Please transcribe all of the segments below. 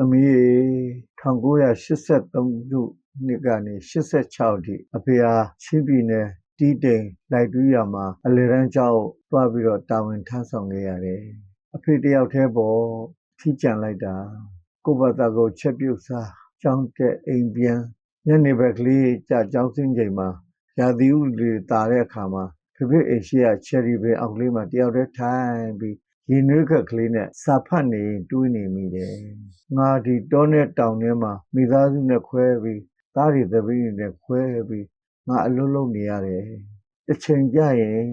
သမီး1983ခုနှစ်ကနေ86ထိအဖေဟာချင်းပြည်နယ်တီးတိမ်လိုက်တူးရမှာအလေရန်ကျောင်းတွားပြီးတော့တာဝန်ထမ်းဆောင်ခဲ့ရတယ်အဖေတယောက်တည်းပေါ့ထီးကြံလိုက်တာကိုယ့်ဘာသာကိုချက်ပြုတ်စားကျောင်းတက်အိမ်ပြန်ညနေဘက်ကလေးကြာကျောင်းစင်းချိန်မှာရာသီဥတုတာတဲ့အခါမှာဖေဖေအိမ်ရှိကချယ်ရီပဲအောက်ကလေးမှာတယောက်တည်းထိုင်ပြီး ရင်နွေးခက်ကလေးနဲ့စာဖတ်နေတွေးနေမိတယ်ငါဒီတောနဲ့တောင်ထဲမှာမိသားစုနဲ့ခွဲပြီးသားတွေသမီးတွေနဲ့ခွဲပြီးငါအလုံးလုံးနေရတယ်တစ်ချိန်ကြရင်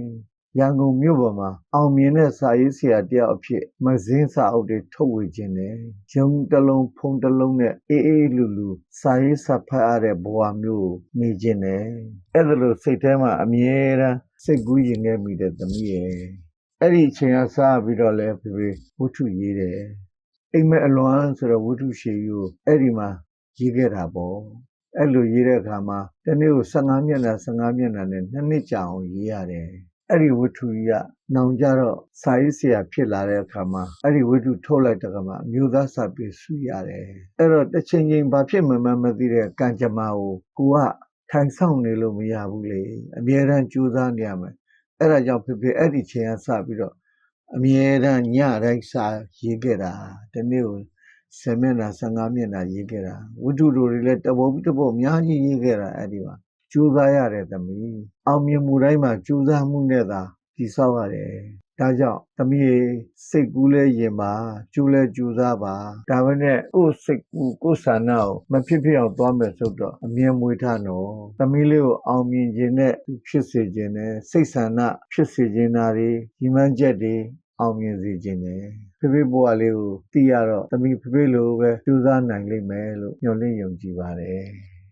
ရန်ကုန်မြို့ပေါ်မှာအောင်မြင်တဲ့စာရေးဆရာတယောက်အဖြစ်မဂဇင်းစာအုပ်တွေထုတ်ဝေခြင်းတယ်။ဂျုံတစ်လုံးဖုံတစ်လုံးနဲ့အေးအေးလူလူစာရေးစာဖတ်ရတဲ့ဘဝမျိုးကိုနေခြင်းတယ်။အဲ့ဒါလို့စိတ်ထဲမှာအမြဲတမ်းစိတ်ကူးရင်ခဲ့မိတဲ့သမီးရဲ့ အဲ့ဒီအချိန်ကစပြီးတော့လဲဖေဖေဝတ္ထုရေးတယ်။အိမ်မက်အလွမ်းဆိုတော့ဝတ္ထုရှည်ကြီးကိုအဲ့ဒီမှာရေးခဲ့တာပေါ့။အဲ့လိုရေးတဲ့အခါမှာတနေ့ကို15မျက်နှာ15မျက်နှာနဲ့နှစ်နှစ်ကြာအောင်ရေးရတယ်။အဲ့ဒီဝတ္ထုကြီးကနောင်ကြတော့စာရေးဆရာဖြစ်လာတဲ့အခါမှာအဲ့ဒီဝတ္ထုထုတ်လိုက်တဲ့အခါမှာအမျိုးသားစာပေစုရတယ်။အဲ့တော့တစ်ချိန်ချိန်ဘာဖြစ်မှမမသိတဲ့ကံကြမ္မာကိုကိုကထိုင်ဆောင်နေလို့မရဘူးလေ။အမြဲတမ်းကြိုးစားနေရမယ်။ အဲ့ဒါကြောင့်ဖေဖေအဲ့ဒီချိန်ကစပြီးတော့အမြဲတမ်းညတိုင်းစာရေးခဲ့တာဒီနေ့ကို10မျက်နှာ15မျက်နှာရေးခဲ့တာဝတ္ထုတို့တွေလည်းတပုတ်တပုတ်အများကြီးရေးခဲ့တာအဲ့ဒီမှာကြိုးစားရတယ်သမီးအောင်မြင်မှုတိုင်းမှာကြိုးစားမှုနဲ့သာတည်ဆောက်ရတယ် ဒါကြောင့်သမီးရေစိတ်ကူးလဲရင်ပါကျိုးလဲကြိုးစားပါဒါပဲနဲ့ကိုယ်စိတ်ကူးကိုယ်ဆန္ဒကိုမဖြစ်ဖြစ်အောင်သွားမယ်ဆိုတော့အမြင်မွေးထားနော်သမီးလေးကိုအောင်မြင်ခြင်းနဲ့ဖြစ်စေခြင်းနဲ့စိတ်ဆန္ဒဖြစ်စေခြင်းနာတွေညီမချက်တွေအောင်မြင်စေခြင်းနဲ့ဖေဖေဘွားလေးကိုသိရတော့သမီးဖေဖေလိုပဲကြိုးစားနိုင်လိမ့်မယ်လို့ညွှန်လင့်ယုံကြည်ပါတယ်